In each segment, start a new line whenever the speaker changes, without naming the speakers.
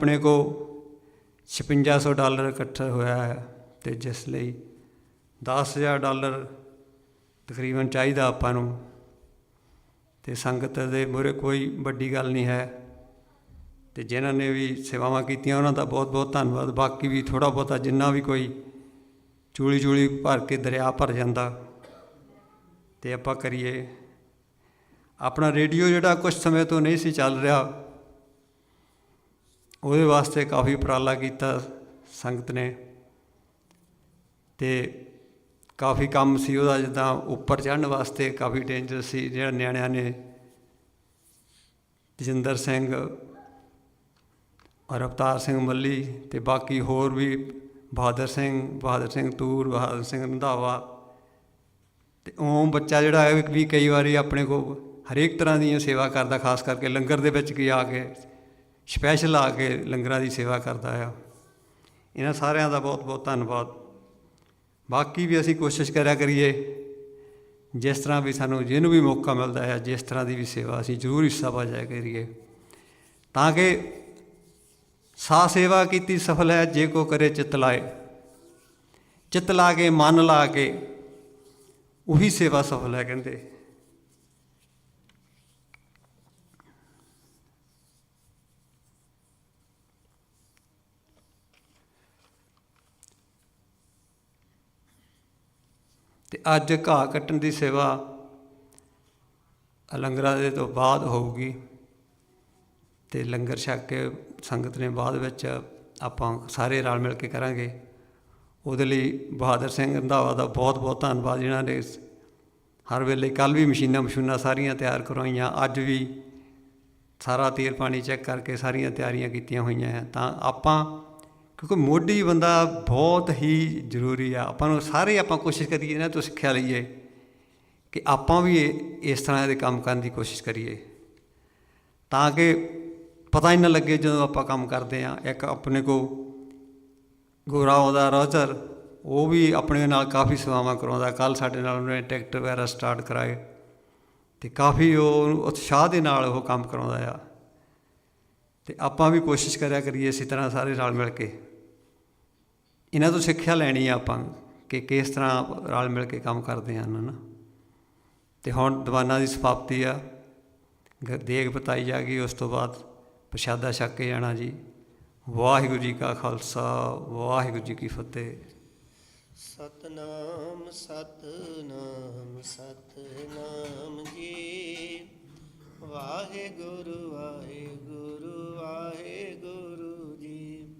ਆਪਣੇ ਕੋ 5600 ਡਾਲਰ ਇਕੱਠਾ ਹੋਇਆ ਹੈ ਤੇ ਜਿਸ ਲਈ 10000 ਡਾਲਰ ਤਕਰੀਬਨ ਚਾਹੀਦਾ ਆਪਾਂ ਨੂੰ। ਤੇ ਸੰਗਤ ਦੇ ਮੂਹਰੇ ਕੋਈ ਵੱਡੀ ਗੱਲ ਨਹੀਂ ਹੈ। ਤੇ ਜਿਨ੍ਹਾਂ ਨੇ ਵੀ ਸੇਵਾਵਾਂ ਕੀਤੀਆਂ, ਉਹਨਾਂ ਦਾ ਬਹੁਤ ਬਹੁਤ ਧੰਨਵਾਦ। ਬਾਕੀ ਵੀ ਥੋੜਾ ਬਹੁਤਾ ਜਿੰਨਾ ਵੀ ਕੋਈ ਚੂਲੀ ਚੂਲੀ ਭਰ ਕੇ ਦਰਿਆ ਭਰ ਜਾਂਦਾ, ਤੇ ਆਪਾਂ ਕਰੀਏ। ਆਪਣਾ ਰੇਡੀਓ ਜਿਹੜਾ ਕੁਝ ਸਮੇਂ ਤੋਂ ਨਹੀਂ ਸੀ ਚੱਲ ਰਿਹਾ ਉਹਦੇ ਵਾਸਤੇ ਕਾਫੀ ਉਪਰਾਲਾ ਕੀਤਾ ਸੰਗਤ ਨੇ ਤੇ ਕਾਫੀ ਕੰਮ ਸੀ ਉਹਦਾ, ਜਿੱਦਾਂ ਉੱਪਰ ਚੜ੍ਹਨ ਵਾਸਤੇ ਕਾਫੀ ਡੇਂਜਰ ਸੀ, ਜਿਹੜਾ ਨਿਆਣਿਆਂ ਨੇ ਤਜਿੰਦਰ ਸਿੰਘ ਔਰ ਅਵਤਾਰ ਸਿੰਘ ਮੱਲੀ ਤੇ ਬਾਕੀ ਹੋਰ ਵੀ ਬਹਾਦਰ ਸਿੰਘ ਬਹਾਦਰ ਸਿੰਘ ਤੂਰ, ਬਹਾਦਰ ਸਿੰਘ ਰੰਧਾਵਾ ਤੇ ਉਹ ਬੱਚਾ ਜਿਹੜਾ ਹੈ ਵੀ ਕਈ ਵਾਰੀ ਆਪਣੇ ਕੋ ਹਰੇਕ ਤਰ੍ਹਾਂ ਦੀਆਂ ਸੇਵਾ ਕਰਦਾ, ਖਾਸ ਕਰਕੇ ਲੰਗਰ ਦੇ ਵਿੱਚ ਕੀ ਆ ਕੇ ਸਪੈਸ਼ਲ ਆ ਕੇ ਲੰਗਰਾਂ ਦੀ ਸੇਵਾ ਕਰਦਾ ਆ। ਇਹਨਾਂ ਸਾਰਿਆਂ ਦਾ ਬਹੁਤ ਬਹੁਤ ਧੰਨਵਾਦ। ਬਾਕੀ ਵੀ ਅਸੀਂ ਕੋਸ਼ਿਸ਼ ਕਰਿਆ ਕਰੀਏ, ਜਿਸ ਤਰ੍ਹਾਂ ਵੀ ਸਾਨੂੰ ਜਿਹਨੂੰ ਵੀ ਮੌਕਾ ਮਿਲਦਾ ਹੈ ਜਿਸ ਤਰ੍ਹਾਂ ਦੀ ਵੀ ਸੇਵਾ ਅਸੀਂ ਜ਼ਰੂਰ ਹਿੱਸਾ ਪਾ ਜਾਇਆ ਕਰੀਏ। ਤਾਂ ਕਿ ਸਾ ਸੇਵਾ ਕੀਤੀ ਸਫਲ ਹੈ, ਜੇ ਕੋ ਕਰੇ ਚਿਤ ਲਾਏ। ਚਿਤ ਲਾ ਕੇ, ਮਨ ਲਾ ਕੇ, ਉਹੀ ਸੇਵਾ ਸਫਲ ਹੈ ਕਹਿੰਦੇ। ਤੇ ਅੱਜ ਘਾਹ ਕੱਟਣ ਦੀ ਸੇਵਾ ਲੰਗਰਾਂ ਦੇ ਤੋਂ ਬਾਅਦ ਹੋਊਗੀ ਤੇ ਲੰਗਰ ਛਕ ਕੇ ਸੰਗਤ ਨੇ ਬਾਅਦ ਵਿੱਚ ਆਪਾਂ ਸਾਰੇ ਰਲ ਮਿਲ ਕੇ ਕਰਾਂਗੇ। ਉਹਦੇ ਲਈ ਬਹਾਦਰ ਸਿੰਘ ਰੰਧਾਵਾ ਦਾ ਬਹੁਤ ਬਹੁਤ ਧੰਨਵਾਦ, ਜਿਨ੍ਹਾਂ ਨੇ ਹਰ ਵੇਲੇ ਕੱਲ ਵੀ ਮਸ਼ੀਨਾਂ ਮਸ਼ੂਨਾਂ ਸਾਰੀਆਂ ਤਿਆਰ ਕਰਵਾਈਆਂ, ਅੱਜ ਵੀ ਸਾਰਾ ਤੇਲ ਪਾਣੀ ਚੈੱਕ ਕਰਕੇ ਸਾਰੀਆਂ ਤਿਆਰੀਆਂ ਕੀਤੀਆਂ ਹੋਈਆਂ ਹੈ। ਤਾਂ ਆਪਾਂ ਕਿਉਂਕਿ ਮੋਢੀ ਬੰਦਾ ਬਹੁਤ ਹੀ ਜ਼ਰੂਰੀ ਆ। ਆਪਾਂ ਨੂੰ ਸਾਰੇ ਆਪਾਂ ਕੋਸ਼ਿਸ਼ ਕਰੀਏ ਨਾ ਤੋਂ ਸਿੱਖਿਆ ਲਈਏ ਕਿ ਆਪਾਂ ਵੀ ਇਹ- ਇਸ ਤਰ੍ਹਾਂ ਦੇ ਕੰਮ ਕਰਨ ਦੀ ਕੋਸ਼ਿਸ਼ ਕਰੀਏ। ਤਾਂ ਕਿ ਪਤਾ ਹੀ ਨਾ ਲੱਗੇ ਜਦੋਂ ਆਪਾਂ ਕੰਮ ਕਰਦੇ ਆ ਇੱਕ ਆਪਣੇ ਕੋ ਗੋਰਾ ਆਉਂਦਾ ਰੋਜਰ ਉਹ ਵੀ ਆਪਣੇ ਨਾਲ ਕਾਫੀ ਸੇਵਾਵਾਂ ਕਰਾਉਂਦਾ। ਕੱਲ ਸਾਡੇ ਨਾਲ ਉਹਨੇ ਟਰੈਕਟਰ ਵਗੈਰਾ ਸਟਾਰਟ ਕਰਾਏ ਤੇ ਕਾਫੀ ਉਹ ਉਤਸ਼ਾਹ ਦੇ ਨਾਲ ਉਹ ਕੰਮ ਕਰਾਉਂਦਾ ਆ। ਤੇ ਆਪਾਂ ਵੀ ਕੋਸ਼ਿਸ਼ ਕਰਿਆ ਕਰੀਏ ਇਸੇ ਤਰ੍ਹਾਂ ਸਾਰੇ ਰਲ ਮਿਲ ਕੇ। ਇਹਨਾਂ ਤੋਂ ਸਿੱਖਿਆ ਲੈਣੀ ਆ ਆਪਾਂ ਕਿ ਕਿਸ ਤਰ੍ਹਾਂ ਰਲ ਮਿਲ ਕੇ ਕੰਮ ਕਰਦੇ ਹਨ ਨਾ ਤੇ ਹੁਣ ਦੀਵਾਨਾਂ ਦੀ ਸਮਾਪਤੀ ਆ। ਗ- ਦੇਗ ਬਤਾਈ ਜਾ ਗਈ, ਉਸ ਤੋਂ ਬਾਅਦ ਪ੍ਰਸ਼ਾਦਾ ਛਕ ਕੇ ਜਾਣਾ ਜੀ। ਵਾਹਿਗੁਰੂ ਜੀ ਕਾ ਖਾਲਸਾ, ਵਾਹਿਗੁਰੂ ਜੀ ਕੀ ਫਤਿਹ।
ਸਤਨਾਮ ਸਤਨਾਮ ਸਤਨਾਮ ਜੀ। ਵਾਹਿਗੁਰੂ ਵਾਹਿਗੁਰੂ ਵਾਹਿਗੁਰੂ ਜੀ।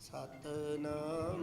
ਸਤਨਾਮ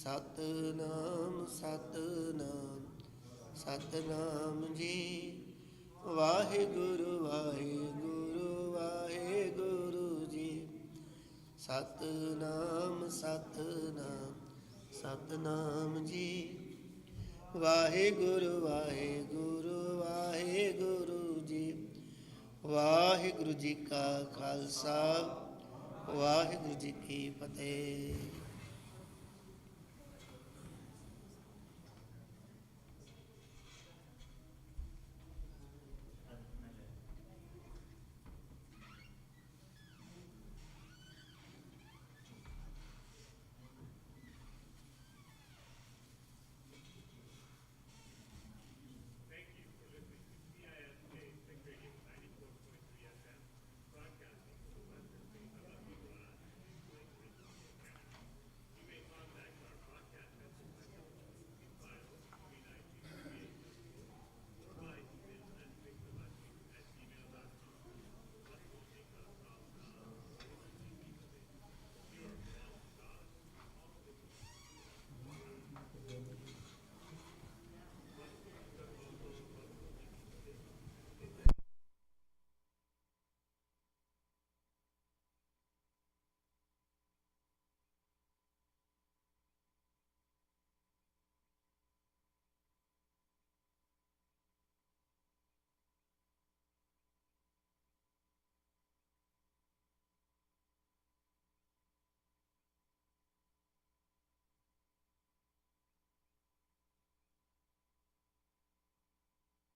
ਸਤਨਾਮ ਸਤਨਾਮ ਸਤਨਾਮ ਜੀ। ਵਾਹਿਗੁਰੂ ਵਾਹਿਗੁਰੂ ਵਾਹਿਗੁਰੂ ਜੀ। ਸਤਨਾਮ ਸਤਨਾਮ ਸਤਨਾਮ ਜੀ। ਵਾਹਿਗੁਰੂ ਵਾਹਿਗੁਰੂ ਵਾਹਿਗੁਰੂ ਜੀ। ਵਾਹਿਗੁਰੂ ਜੀ ਕਾ ਖਾਲਸਾ, ਵਾਹਿਗੁਰੂ ਜੀ ਕੀ ਫਤਿਹ।